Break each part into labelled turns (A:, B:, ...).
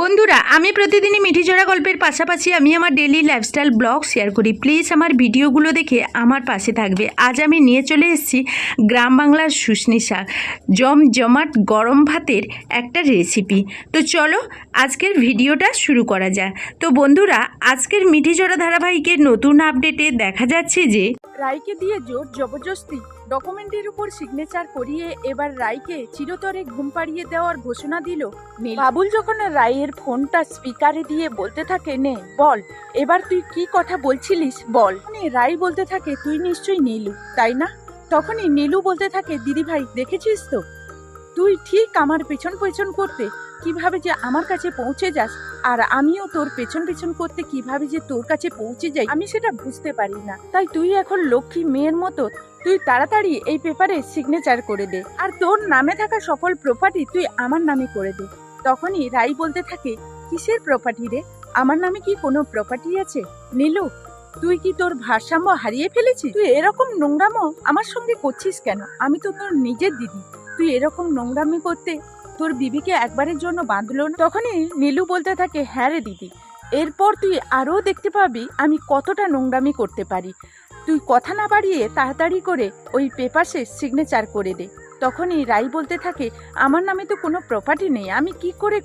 A: বন্ধুরা, আমি প্রতিদিনই মিঠিঝরা গল্পের পাশাপাশি আমি আমার ডেলি লাইফস্টাইল ব্লগ শেয়ার করি। প্লিজ আমার ভিডিওগুলো দেখে আমার পাশে থাকবে। আজ আমি নিয়ে চলে এসেছি গ্রাম বাংলার শুশনি শাক। জম জমাট গরম ভাতের একটা রেসিপি তো চলো, আজকের ভিডিওটা শুরু করা যায় তো বন্ধুরা, আজকের মিঠিঝরা ধারাবাহিকের নতুন আপডেটে দেখা যাচ্ছে যে
B: রায়কে দিয়ে জোর জবরদস্তি। ডকুমেন্টের উপর সিগনেচার করিয়ে এবার রায়কে চিরতরে ঘুম পাড়িয়ে দেওয়ার ঘোষণা দিল নীল। বাবুল যখন রায়ের ফোনটা স্পিকারে দিয়ে বলতে থাকে, নে, বল, এবার তুই কি কথা বলছিলিস, বল। রায় বলতে থাকে, তুই নিশ্চয়ই নীলু, তাই না? তখনই নীলু বলতে থাকে, দিদি ভাই, দেখেছিস তো? তুই ঠিক আমার পেছন পেছন করতে, কীভাবে যে আমার কাছে পৌঁছে যাস, আর আমিও তোর পেছন পেছন করতে কীভাবে যে তোর কাছে পৌঁছে যাই, আমি সেটা বুঝতে পারি না। তাই তুই এখন লক্ষ্মী মেয়ের মতো তুই তাড়াতাড়ি এই পেপারে সিগনেচার করে দে। আর তোর নামে থাকা সকল প্রপার্টি তুই আমার নামে করে দে। তখনই রাই বলতে থাকে, কিসের প্রপার্টি রে? আমার নামে কি কোনো প্রপার্টি আছে? নীলু, তুই কি তোর ভারসাম্য হারিয়ে ফেলেছিস? তুই এরকম নোংরামো আমার সঙ্গে করছিস কেন? আমি তো তোর নিজের দিদি। তুই এরকম নোংরামি করতে তোর বিবিকে একবারের জন্য বাঁধলো তখনই নীলু বলতে থাকে হ্যাঁ রে দিদি, এরপর তুই আরও দেখতে পাবি আমি কতটা নোংরামি করতে পারি। তুই কথা না বাড়িয়ে তাড়াতাড়ি করে ওই পেপারসে সিগনেচার করে দে। তখনই রাই বলতে থাকে, আমার নামে তো কোনো প্রপার্টি নেই, আমি কি করে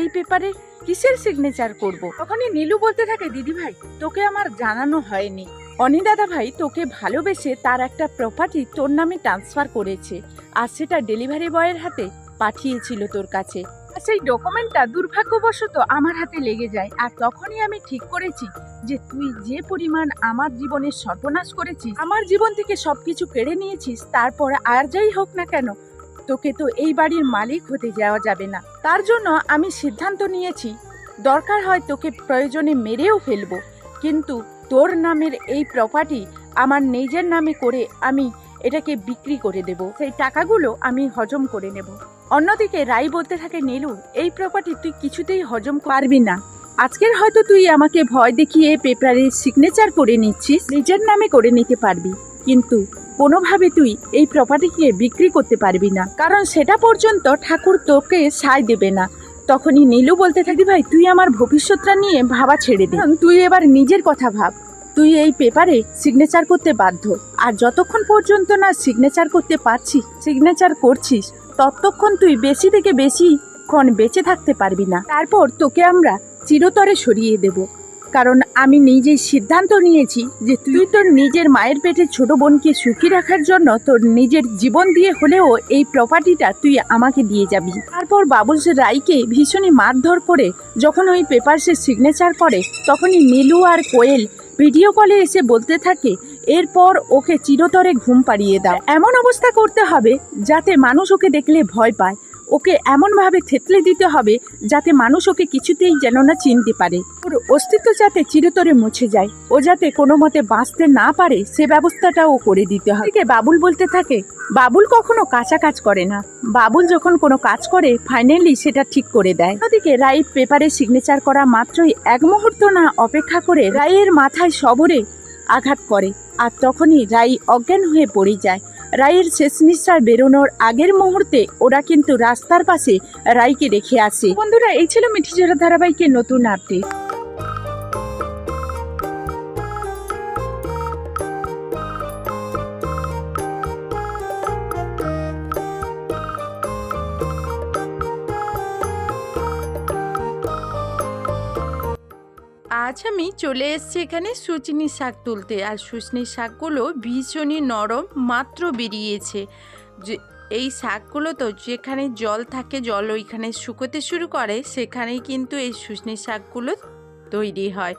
B: এই পেপারে কিসের সিগনেচার করব। তখনই নীলু বলতে থাকে, দিদি ভাই, তোকে আমার জানানো হয়নি। অনি দাদা ভাই তোকে ভালোবেসে তার একটা প্রপার্টি তোর নামে ট্রান্সফার করেছে, আর সেটা ডেলিভারি বয়ের হাতে পাঠিয়েছিল তোর কাছে। সেই ডকুমেন্টটা দুর্ভাগ্যবশত আমার হাতে লেগে যায় আর তখনই আমি ঠিক করেছি যে তুই যে পরিমাণ আমার জীবনের সর্বনাশ করেছিস, আমার জীবন থেকে সবকিছু কেড়ে নিয়েছিস, তারপর আর যাই হোক না কেন, তোকে তো এই বাড়ির মালিক হতে যাওয়া যাবে না। তার জন্য আমি সিদ্ধান্ত নিয়েছি, দরকার হয় তোকে প্রয়োজনে মেরেও ফেলব। কিন্তু তোর নামের এই প্রপার্টি আমার নিজের নামে করে আমি এটাকে বিক্রি করে দেব। সেই টাকাগুলো আমি হজম করে নেব। অন্যদিকে রাই বলতে থাকে, নীলু, এই প্রপার্টি তুই কিছুতেই হজম পারবি না। আজকের হয়তো তুই আমাকে ভয় দেখিয়ে পেপারে সিগনেচার করে নিচ্ছিস, নিজের নামে করে নিতে পারবি। কিন্তু কোনোভাবে তুই এই প্রপার্টিকে বিক্রি করতে পারবি না। কারণ সেটা পর্যন্ত ঠাকুর তোকে সায় দেবে না। তখনই নীলু বলতে থাকি, ভাই, তুই আমার ভবিষ্যৎটা নিয়ে ভাবা ছেড়ে দে। তুই এবার নিজের কথা ভাব। তুই এই পেপারে সিগনেচার করতে বাধ্য। আর যতক্ষণ পর্যন্ত না সিগনেচার করতে পারছিস সিগনেচার করছিস ততক্ষণ তুই বেশি থেকে বেশি ক্ষণ বেঁচে থাকতে পারবি না। তারপর তোকে আমরা চিরতরে সরিয়ে দেব। কারণ আমি নিজেই সিদ্ধান্ত নিয়েছি যে তুই তোর নিজের মায়ের পেটে ছোট বোনকে সুখী রাখার জন্য তোর নিজের জীবন দিয়ে হলেও এই প্রপার্টিটা তুই আমাকে দিয়ে যাবি। তারপর বাবুল রাইকে ভীষণই মারধর করে যখন ওই পেপারসে সিগনেচার করে তখনই নীলু আর কোয়েল ভিডিও কলে এসে বলতে থাকে এরপর ওকে চিরতরে ঘুম পাড়িয়ে দাও। এমন অবস্থা করতে হবে যাতে মানুষ ওকে দেখলে ভয় পায়। ওকে এমনভাবে থেতলে দিতে হবে যাতে মানুষ ওকে কিছুতেই যেন না চিনতে পারে। ওর অস্তিত্ব যাতে চিরতরে মুছে যায়। ও যাতে কোনো মতে বাঁচতে না পারে, সে ব্যবস্থাটা ও করে দিতে হবে। বাবুল বলতে থাকে, বাবুল কখনো কাঁচা কাজ করে না। বাবুল যখন কোনো কাজ করে ফাইনালি সেটা ঠিক করে দেয়। ওদিকে রাইট পেপারে সিগনেচার করা মাত্রই এক মুহূর্ত না অপেক্ষা করে রায়ের মাথায় সবরে আঘাত করে। আর তখনই রাই অজ্ঞান হয়ে পড়ে যায়। রায়ের শেষ নিঃশ্বাস বেরোনোর আগের মুহূর্তে ওরা কিন্তু রাস্তার পাশে রাইকে রেখে আসে। বন্ধুরা, এই ছিল মিঠিজোড়া ধারাবাহিকের নতুন আপডেট
A: আজ আমি চলে এসেছি এখানে সুচিনি শাক তুলতে। আর সুচনি শাকগুলো ভীষণই নরম, মাত্র বেরিয়েছে। যে, এই শাকগুলো তো যেখানে জল থাকে, জল ওইখানে শুকোতে শুরু করে, সেখানেই কিন্তু এই শুশনি শাকগুলো তৈরি হয়।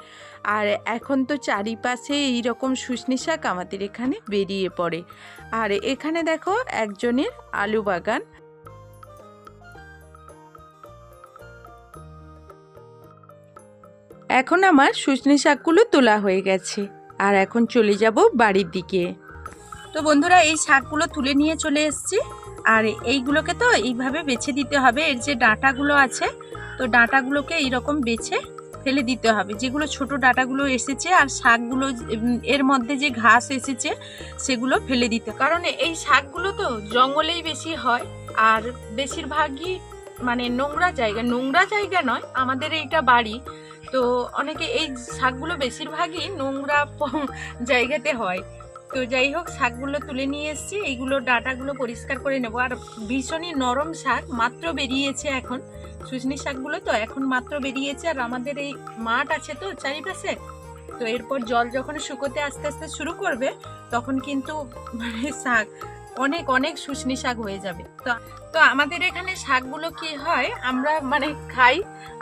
A: আর এখন তো চারিপাশে এইরকম শুশনি শাক আমাদের এখানে বেরিয়ে পড়ে। আর এখানে দেখো একজনের আলু বাগান। এখন আমার শুশনি শাকগুলো তোলা হয়ে গেছে। আর এখন চলে যাব বাড়ির দিকে। তো বন্ধুরা, এই শাকগুলো তুলে নিয়ে চলে এসেছি। আর এইগুলোকে তো এইভাবে বেছে দিতে হবে। এর যে ডাঁটাগুলো আছে, তো ডাঁটাগুলোকে এইরকম বেছে ফেলে দিতে হবে। যেগুলো ছোট ডাঁটাগুলো এসেছে আর শাকগুলো এর মধ্যে যে ঘাস এসেছে, সেগুলো ফেলে দিতে। কারণ এই শাকগুলো তো জঙ্গলেই বেশি হয়। আর বেশিরভাগই
B: মানে নোংরা জায়গা। নোংরা জায়গা নয়, আমাদের এইটা বাড়ি। তো অনেকে এই শাকগুলো বেশিরভাগই নোংরা জায়গাতে হয়। তো যাই হোক, শাকগুলো তুলে নিয়ে এসেছি। এইগুলো, ডাটাগুলো পরিষ্কার করে নেব। আর ভীষণই নরম শাক, মাত্র বেরিয়েছে এখন। সুজনি শাকগুলো তো এখন মাত্র বেরিয়েছে। আর আমাদের এই মাঠ আছে তো চারিপাশে, তো এরপর জল যখন শুকোতে আস্তে আস্তে শুরু করবে, তখন কিন্তু মানে শাক, অনেক অনেক শুশনি শাক হয়ে যাবে। তো তো আমাদের এখানে শাকগুলো কি হয়, আমরা মানে খাই,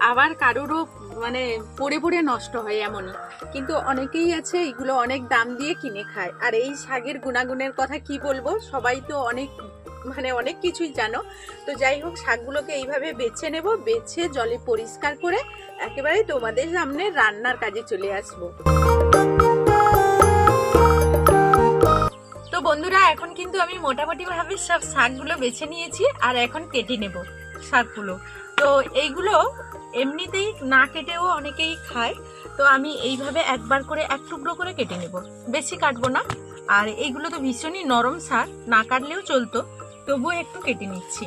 B: আবার কারোরও মানে পড়ে পড়ে নষ্ট হয় এমনই। কিন্তু অনেকেই আছে এগুলো অনেক দাম দিয়ে কিনে খায়। আর এই শাকের গুণাগুণের কথা কি বলব? সবাই তো অনেক মানে অনেক কিছুই জানো। তো যাই হোক, শাকগুলোকে এইভাবে বেছে নেব, বেছে জলে পরিষ্কার করে একেবারে তোমাদের সামনে রান্নার কাজে চলে আসব। তো বন্ধুরা, এখন কিন্তু আমি মোটামুটি ভাবে সব শাকগুলো বেছে নিয়েছি আর এখন কেটে নেব শাকগুলো। তো এইগুলো এমনিতেই না কেটেও অনেকেই খায়, তো আমি এইভাবে একবার করে এক টুকরো করে কেটে নেব। বেশি কাটবো না। আর এইগুলো তো ভীষণই নরম সার, না কাটলেও চলতো, তবুও একটু কেটে নিচ্ছি।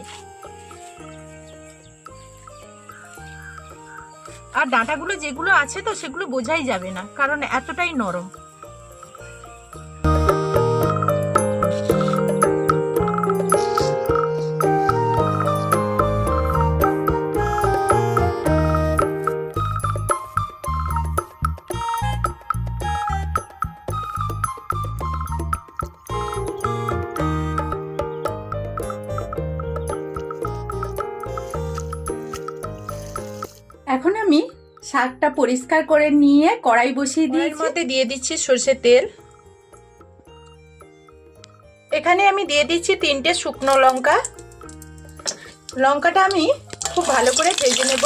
B: আর ডাঁটাগুলো যেগুলো আছে তো সেগুলো বোঝাই যাবে না, কারণ এতটাই নরম।
A: শাকটা পরিষ্কার করে নিয়ে কড়াই বসিয়ে দিয়ে
B: মধ্যে দিয়ে দিচ্ছি সর্ষের তেল। এখানে আমি দিয়ে দিচ্ছি তিনটে শুকনো লঙ্কা। লঙ্কাটা আমি খুব ভালো করে ভেজে নেব।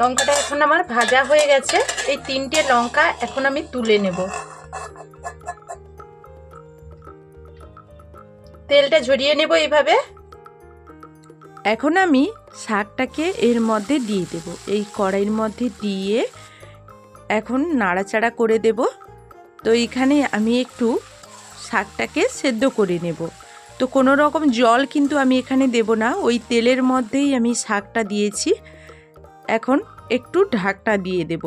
B: লঙ্কাটা এখন আমার ভাজা হয়ে গেছে। এই তিনটে লঙ্কা এখন আমি তুলে নেব। তেলটা ঝরিয়ে নেব এইভাবে।
A: এখন আমি শাকটাকে এর মধ্যে দিয়ে দেব। এই কড়াইয়ের মধ্যে দিয়ে এখন নাড়াচাড়া করে দেব। তো এখানে আমি একটু শাকটাকে সেদ্ধ করে নেব। তো কোনো রকম জল কিন্তু আমি এখানে দেব না। ওই তেলের মধ্যেই আমি শাকটা দিয়েছি। এখন একটু ঢাকনা দিয়ে দেব।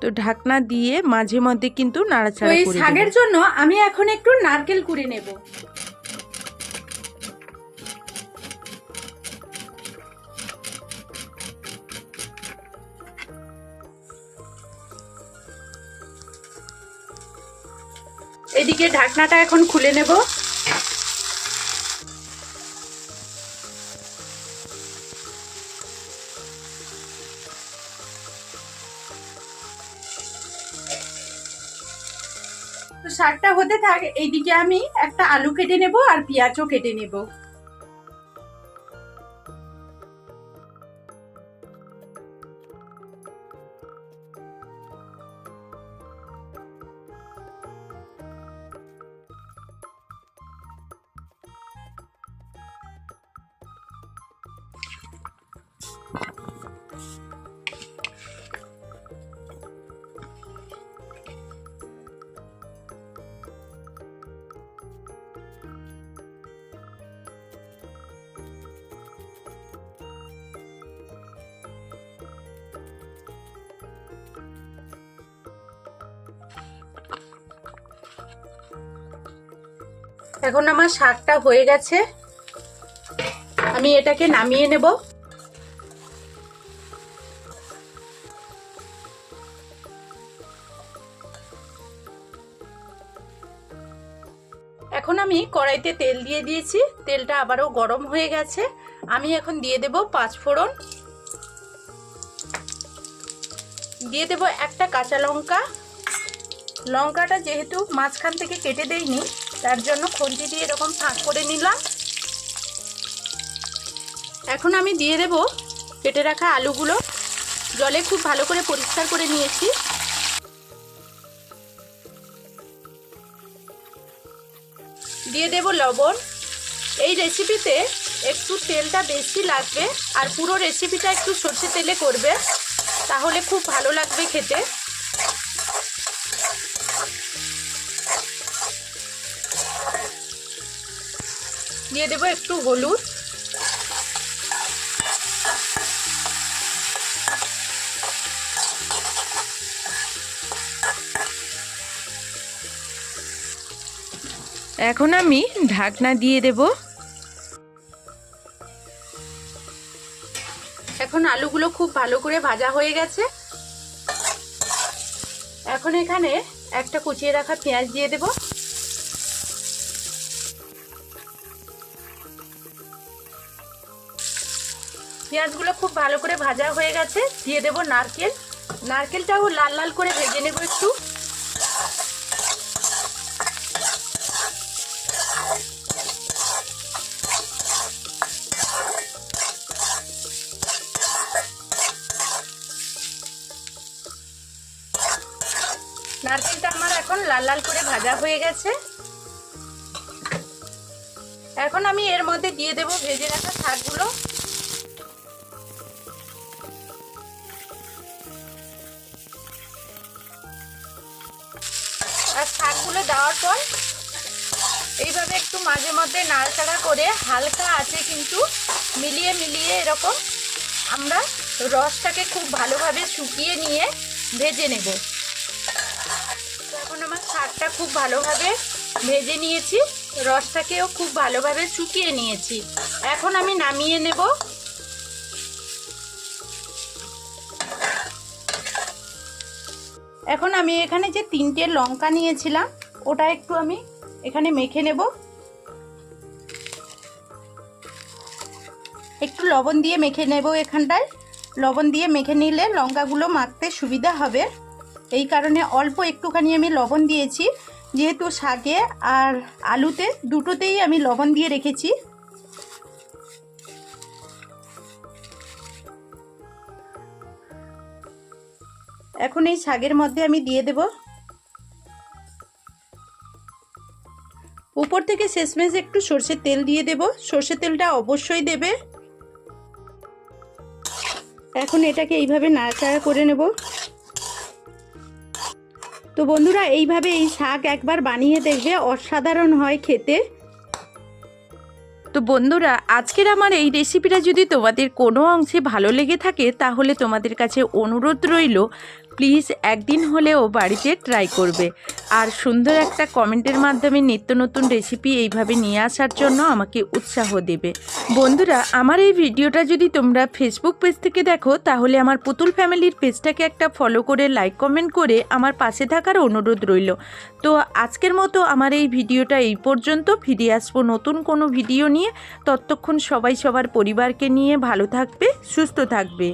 A: তো ঢাকনা দিয়ে মাঝে মধ্যে কিন্তু নাড়াচাড়া করে
C: শাকের জন্য আমি এখন একটু নারকেল কুড়ে নেব।
B: এদিকে ঢাকনাটা এখন খুলে নেব।
C: শাকটা হতে থাকে, এইদিকে আমি একটা আলু কেটে নেব আর পেঁয়াজও কেটে নেব।
B: এখন আমার শাকটা হয়ে গেছে। আমি এটাকে নামিয়ে নেব। এখন আমি কড়াইতে তেল দিয়ে দিয়েছি। তেলটা আবারও গরম হয়ে গেছে। আমি এখন দিয়ে দেব পাঁচ ফোড়ন। দিয়ে দেব একটা কাঁচা লঙ্কা। লঙ্কাটা যেহেতু মাঝখান থেকে কেটে দেইনি, তার জন্য খন্তি দিয়ে এরকম ফাঁক করে নিলাম। এখন আমি দিয়ে দেব কেটে রাখা আলুগুলো। জলে খুব ভালো করে পরিষ্কার করে নিয়েছি। দিয়ে দেব লবণ। এই রেসিপিতে একটু তেলটা বেশি লাগবে, আর পুরো রেসিপিটা একটু সর্ষে তেলে করবে, তাহলে খুব ভালো লাগবে খেতে। দিয়ে দেবো একটু হলুদ। এখন আমি ঢাকনা দিয়ে দেব। এখন আলুগুলো খুব ভালো করে ভাজা হয়ে গেছে। এখন এখানে একটা কুচিয়ে রাখা পেঁয়াজ দিয়ে দেব। পেঁয়াজগুলো খুব ভালো করে ভাজা হয়ে গেছে। দিয়ে দেব নারকেল। নারকেলটাও লাল লাল করে ভেজে নেব একটু। নারকেলটা আমার এখন লাল লাল করে ভাজা হয়ে গেছে। এখন আমি এর মধ্যে দিয়ে দেব ভেজে রাখা শাকগুলো। দেওয়ার পর এইভাবে একটু মাঝে মধ্যে নাড়াচাড়া করে হালকা আছে কিন্তু মিলিয়ে মিলিয়ে এরকম আমরা রসটাকে খুব ভালোভাবে শুকিয়ে নিয়ে ভেজে নেব। এখন আমার শাকটা খুব ভালোভাবে ভেজে নিয়েছি, রসটাকেও খুব ভালোভাবে শুকিয়ে নিয়েছি। এখন আমি নামিয়ে নেব। এখন আমি এখানে যে তিনটে লঙ্কা নিয়েছিলাম ওটা একটু আমি এখানে মেখে নেব। একটু লবণ দিয়ে মেখে নেব এখানটায়। লবণ দিয়ে মেখে নিলে লঙ্কাগুলো মাখতে সুবিধা হবে। এই কারণে অল্প একটুখানি আমি লবণ দিয়েছি। যেহেতু শাকে আর আলুতে দুটোতেই আমি লবণ দিয়ে রেখেছি। এখন এই শাকের মধ্যে আমি দিয়ে দেব উপর থেকে শেষমেশ একটু সর্ষের তেল দিয়ে দেব। সর্ষের তেলটা অবশ্যই দেবে। এখন এটাকে এইভাবে নাড়াচাড়া করে নেব। তো বন্ধুরা, এইভাবে এই শাক একবার বানিয়ে দেখবে, অসাধারণ হয় খেতে। তো বন্ধুরা, আজকের আমার এই রেসিপিটা যদি তোমাদের কোনো অংশে ভালো লেগে থাকে, তাহলে তোমাদের কাছে অনুরোধ রইল প্লিজ একদিন হলেও বাড়িতে ট্রাই করবে। আর সুন্দর একটা কমেন্টের মাধ্যমে নিত্য নতুন রেসিপি এইভাবে নিয়ে আসার জন্য আমাকে উৎসাহ দেবে। বন্ধুরা, আমার এই ভিডিওটা যদি তোমরা ফেসবুক পেজ থেকে দেখো, তাহলে আমার পুতুল ফ্যামিলির পেজটাকে একটা ফলো করে লাইক কমেন্ট করে আমার পাশে থাকার অনুরোধ রইল। তো আজকের মতো আমার এই ভিডিওটা এই পর্যন্ত। ফিরে আসব নতুন কোনো ভিডিও নিয়ে। ততক্ষণ সবাই সবার পরিবারকে নিয়ে ভালো থাকবে, সুস্থ থাকবে।